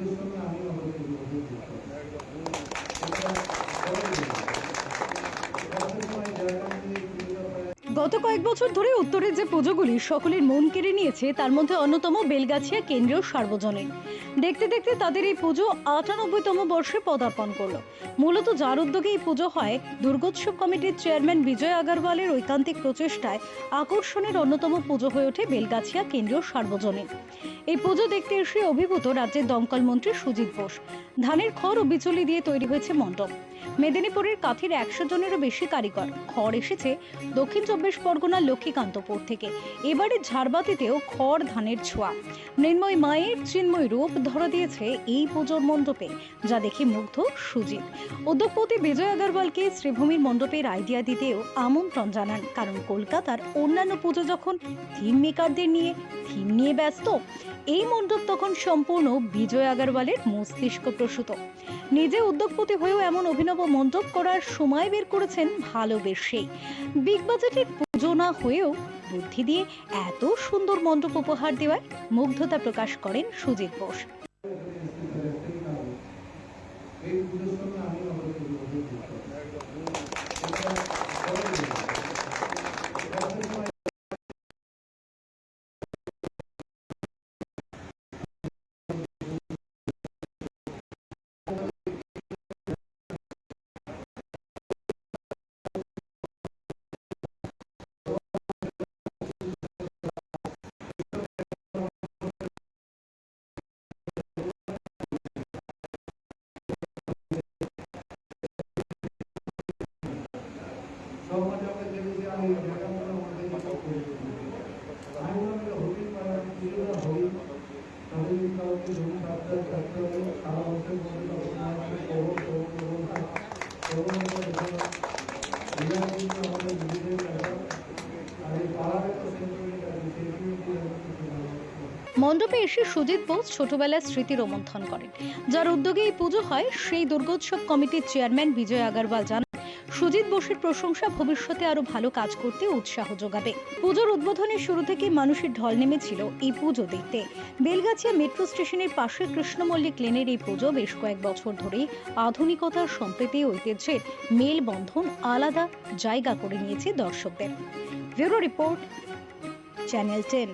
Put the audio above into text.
আমি আমাদের গত কয়েক বছর ধরে উত্তরের যে পুজোগুলি সকলের মন কেড়ে নিয়েছে, তার মধ্যে অন্যতম বেলগাছিয়া কেন্দ্রীয় সার্বজনীন। দেখতে দেখতে তাদের এই পুজো আটানব্বইতম বর্ষে পদার্পণ করল। মূলত যার উদ্যোগে এই পুজো হয়, দুর্গোৎসব কমিটির চেয়ারম্যান বিজয় আগরওয়ালের ঐকান্তিক প্রচেষ্টায় আকর্ষণের অন্যতম পুজো হয়ে ওঠে বেলগাছিয়া কেন্দ্রীয় সার্বজনীন। এই পুজো দেখতে এসে অভিভূত রাজ্যের দমকল মন্ত্রী সুজিত বোস। ধানের খড় ও বিচুলি দিয়ে তৈরি হয়েছে মণ্ডপ। মেদিনীপুরের কাথির একশো জনেরও বেশি কারিগর। খড় এসেছে দক্ষিণ চব্বিশ পরগনার লক্ষ্মীকান্তপুর থেকে। এবারে ঝাড়বাতিতেও খড় ধানের ছোঁয়া। মৃন্ময় মায়ের চিন্ময় রূপ ধরা দিয়েছে এই পুজোর মণ্ডপে, যা দেখে মুগ্ধ সুজিত। উদ্যোগপতি বিজয় আগরওয়ালকে শ্রীভূমির মণ্ডপের আইডিয়া দিতেও আমন্ত্রণ জানান, কারণ কলকাতার অন্যান্য পুজো যখন থিম মেকারদের নিয়ে থিম নিয়ে ব্যস্ত। এই মণ্ডপ তখন সম্পূর্ণ বিজয় আগরওয়ালের মস্তিষ্ক প্রসূত। নিজে উদ্যোগপতি হয়েও এমন অভিনব মণ্ডপ করার সময় বের করেছেন ভালোবেসেই। বিগ বাজেটের পুজো না হয়েও বুদ্ধি দিয়ে এত সুন্দর মণ্ডপ উপহার দেওয়ায় মুগ্ধতা প্রকাশ করেন সুজিত বোস। মণ্ডপে এসে সুজিত বোস ছোটবেলার স্মৃতি রোমন্থন করেন। যার উদ্যোগে এই পুজো হয়, সেই দুর্গোৎসব কমিটির চেয়ারম্যান বিজয় আগরওয়াল জানান সুজিত বোসের প্রশংসা ভবিষ্যতে আরও ভালো কাজ করতে উৎসাহ যোগাবে। পুজোর উদ্বোধনের শুরু থেকে মানুষের ঢল নেমেছিল এই পুজো দেখতে। বেলগাছিয়া মেট্রো স্টেশনের পাশে কৃষ্ণ মল্লিক লেনের এই পুজো বেশ কয়েক বছর ধরেই আধুনিকতার সম্প্রীতি, ঐতিহ্যের মেলবন্ধন আলাদা জায়গা করে নিয়েছে দর্শকদের। Bureau report, channel ten.